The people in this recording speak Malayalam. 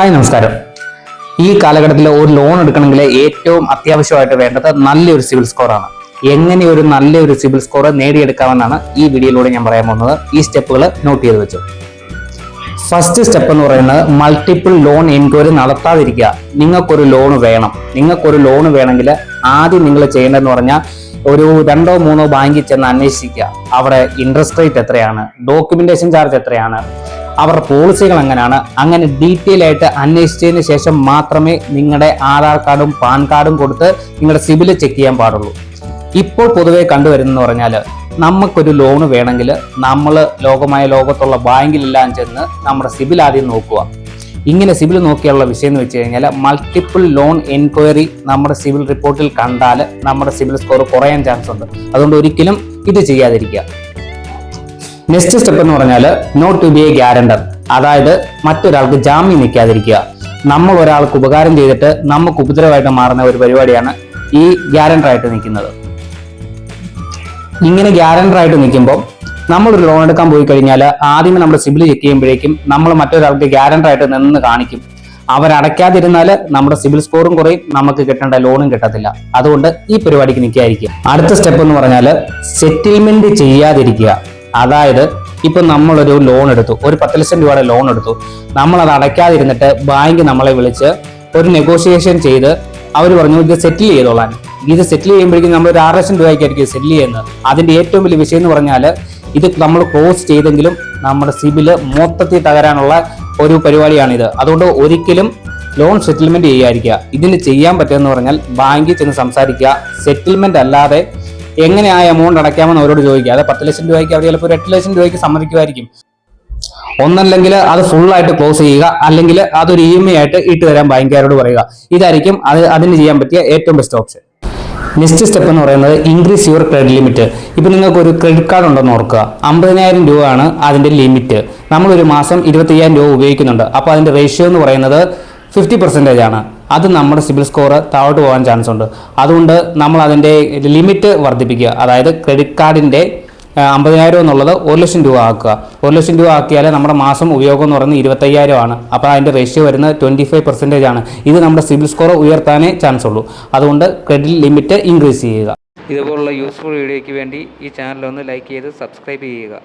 ഹായ് നമസ്കാരം. ഈ കാലഘട്ടത്തിൽ ഒരു ലോൺ എടുക്കണമെങ്കിൽ ഏറ്റവും അത്യാവശ്യമായിട്ട് വേണ്ടത് നല്ലൊരു സിവിൽ സ്കോറാണ് എങ്ങനെ ഒരു നല്ലൊരു സിവിൽ സ്കോർ നേടിയെടുക്കാമെന്നാണ് ഈ വീഡിയോയിലൂടെ ഞാൻ പറയാൻ പോകുന്നത്. ഈ സ്റ്റെപ്പുകൾ നോട്ട് ചെയ്ത് വെച്ചു. ഫസ്റ്റ് സ്റ്റെപ്പ് എന്ന് പറയുന്നത് മൾട്ടിപ്പിൾ ലോൺ എൻക്വയറി നടത്താതിരിക്കുക. നിങ്ങൾക്കൊരു ലോൺ വേണം. നിങ്ങൾക്കൊരു ലോൺ വേണമെങ്കിൽ ആദ്യം നിങ്ങൾ ചെയ്യേണ്ടതെന്ന് പറഞ്ഞാൽ ഒരു രണ്ടോ മൂന്നോ ബാങ്കിൽ ചെന്ന് അന്വേഷിക്കുക. അവിടെ ഇൻട്രസ്റ്റ് റേറ്റ് എത്രയാണ്? ഡോക്യുമെന്റേഷൻ ചാർജ് എത്രയാണ്? അവരുടെ പോളിസികൾ എങ്ങനെയാണ്? അങ്ങനെ ഡീറ്റെയിൽ ആയിട്ട് അന്വേഷിച്ചതിന് ശേഷം മാത്രമേ നിങ്ങളുടെ ആധാർ കാർഡും പാൻ കാർഡും കൊടുത്ത് നിങ്ങളുടെ സിബിൽ ചെക്ക് ചെയ്യാൻ പാടുള്ളൂ. ഇപ്പോൾ പൊതുവെ കണ്ടുവരുന്നെന്ന് പറഞ്ഞാൽ നമുക്കൊരു ലോണ് വേണമെങ്കിൽ നമ്മൾ ലോകമായ ലോകത്തുള്ള ബാങ്കിലെല്ലാം ചെന്ന് നമ്മുടെ സിബിൽ ആദ്യം നോക്കുക. ഇങ്ങനെ സിബിൽ നോക്കിയുള്ള വിഷയം എന്ന് വെച്ച് കഴിഞ്ഞാൽ മൾട്ടിപ്പിൾ ലോൺ എൻക്വയറി നമ്മുടെ സിബിൽ റിപ്പോർട്ടിൽ കണ്ടാൽ നമ്മുടെ സിബിൽ സ്കോർ കുറയാൻ ചാൻസ് ഉണ്ട്. അതുകൊണ്ട് ഒരിക്കലും ഇത് ചെയ്യാതിരിക്കുക. നെക്സ്റ്റ് സ്റ്റെപ്പ് എന്ന് പറഞ്ഞാൽ not to be a guarantor അതായത് മറ്റൊരാൾക്ക് ജാമ്യം നിൽക്കാതിരിക്കുക. നമ്മൾ ഒരാൾക്ക് ഉപകാരം ചെയ്തിട്ട് നമുക്ക് ഉപദ്രവമായിട്ട് മാറുന്ന ഒരു പരിപാടിയാണ് ഈ ഗ്യാരണ്ടർ ആയിട്ട് നിൽക്കുന്നത്. ഇങ്ങനെ ഗ്യാരണ്ടർ ആയിട്ട് നിൽക്കുമ്പോൾ നമ്മളൊരു ലോൺ എടുക്കാൻ പോയി കഴിഞ്ഞാൽ ആദ്യമേ നമ്മുടെ സിബിൽ ചെക്ക് ചെയ്യുമ്പോഴേക്കും നമ്മൾ മറ്റൊരാൾക്ക് ഗ്യാരണ്ടർ ആയിട്ട് നിന്ന് കാണിക്കും. അവരടയ്ക്കാതിരുന്നാൽ നമ്മുടെ സിബിൽ സ്കോറും കുറയും നമുക്ക് കിട്ടേണ്ട ലോണും കിട്ടത്തില്ല. അതുകൊണ്ട് ഈ പരിപാടിക്ക് നിൽക്കാതിരിക്കുക. അടുത്ത സ്റ്റെപ്പ് എന്ന് പറഞ്ഞാൽ സെറ്റിൽമെന്റ് ചെയ്യാതിരിക്കുക. അതായത് ഇപ്പൊ നമ്മളൊരു ലോൺ എടുത്തു. ഒരു പത്ത് ലക്ഷം രൂപയുടെ ലോൺ എടുത്തു. നമ്മൾ അത് അടയ്ക്കാതിരുന്നിട്ട് ബാങ്ക് നമ്മളെ വിളിച്ച് ഒരു നെഗോഷിയേഷൻ ചെയ്ത് അവർ പറഞ്ഞു ഇത് സെറ്റിൽ ചെയ്തോളാൻ. ഇത് സെറ്റിൽ ചെയ്യുമ്പോഴേക്കും നമ്മൾ ഒരു ആറ് ലക്ഷം രൂപയ്ക്കായിരിക്കും സെറ്റിൽ ചെയ്യുന്നത്. അതിന്റെ ഏറ്റവും വലിയ വിഷയം എന്ന് പറഞ്ഞാൽ ഇത് നമ്മൾ ക്ലോസ് ചെയ്തെങ്കിലും നമ്മുടെ സിബിൽ മൊത്തത്തിൽ തകരാനുള്ള ഒരു പരിപാടിയാണിത്. അതുകൊണ്ട് ഒരിക്കലും ലോൺ സെറ്റിൽമെന്റ് ചെയ്യാതിരിക്കുക. ഇതിന് ചെയ്യാൻ പറ്റുമെന്ന് പറഞ്ഞാൽ ബാങ്കിൽ ചെന്ന് സംസാരിക്കുക. സെറ്റിൽമെന്റ് അല്ലാതെ എങ്ങനെ ആ എമൗണ്ട് അടയ്ക്കാമെന്ന് അവരോട് ചോദിക്കുക. അത് പത്ത് ലക്ഷം രൂപയ്ക്ക് അവർ ചിലപ്പോൾ ഒരു എട്ട് ലക്ഷം രൂപയ്ക്ക് സമ്മതിക്കുമായിരിക്കും. ഒന്നല്ലെങ്കിൽ അത് ഫുൾ ആയിട്ട് ക്ലോസ് ചെയ്യുക. അല്ലെങ്കിൽ അതൊരു ഇ എം ഐ ആയിട്ട് ഇട്ട് തരാൻ ബാങ്കുകാരോട് പറയുക. ഇതായിരിക്കും അത് അതിന് ചെയ്യാൻ പറ്റിയ ഏറ്റവും ബെസ്റ്റ് ഓപ്ഷൻ നെക്സ്റ്റ് സ്റ്റെപ്പ് എന്ന് പറയുന്നത് ഇൻക്രീസ് യുവർ ക്രെഡിറ്റ് ലിമിറ്റ് ഇപ്പൊ നിങ്ങൾക്ക് ഒരു ക്രെഡിറ്റ് കാർഡ് ഉണ്ടെന്ന് ഓർക്കുക. അമ്പതിനായിരം ആണ് അതിന്റെ ലിമിറ്റ് നമ്മൾ ഒരു മാസം ഇരുപത്തയ്യായിരം രൂപ ഉപയോഗിക്കുന്നുണ്ട്. അപ്പോൾ അതിന്റെ റേഷ്യോ എന്ന് പറയുന്നത് ഫിഫ്റ്റി പെർസെന്റേജ് ആണ്. അത് നമ്മുടെ സിബിൽ സ്കോർ താഴോട്ട് പോകാൻ ചാൻസ് ഉണ്ട്. അതുകൊണ്ട് നമ്മൾ അതിന്റെ ലിമിറ്റ് വർദ്ധിപ്പിക്കുക. അതായത് ക്രെഡിറ്റ് കാർഡിന്റെ അമ്പതിനായിരം എന്നുള്ളത് ഒരു ലക്ഷം രൂപ ആക്കുക. ഒരു ലക്ഷം രൂപ ആക്കിയാൽ നമ്മുടെ മാസം ഉപയോഗം എന്ന് പറയുന്നത് ഇരുപത്തയ്യായിരം ആണ്. അപ്പോൾ അതിന്റെ റേഷ്യോ വരുന്നത് ട്വന്റി ഫൈവ് പെർസെന്റേജ് ആണ്. ഇത് നമ്മുടെ സിബിൽ സ്കോർ ഉയർത്താനേ ചാൻസ് ഉള്ളൂ. അതുകൊണ്ട് ക്രെഡിറ്റ് ലിമിറ്റ് ഇൻക്രീസ് ചെയ്യുക. ഇതുപോലുള്ള യൂസ്ഫുൾ വീഡിയോയ്ക്ക് വേണ്ടി ഈ ചാനൽ ഒന്ന് ലൈക്ക് ചെയ്ത് സബ്സ്ക്രൈബ് ചെയ്യുക.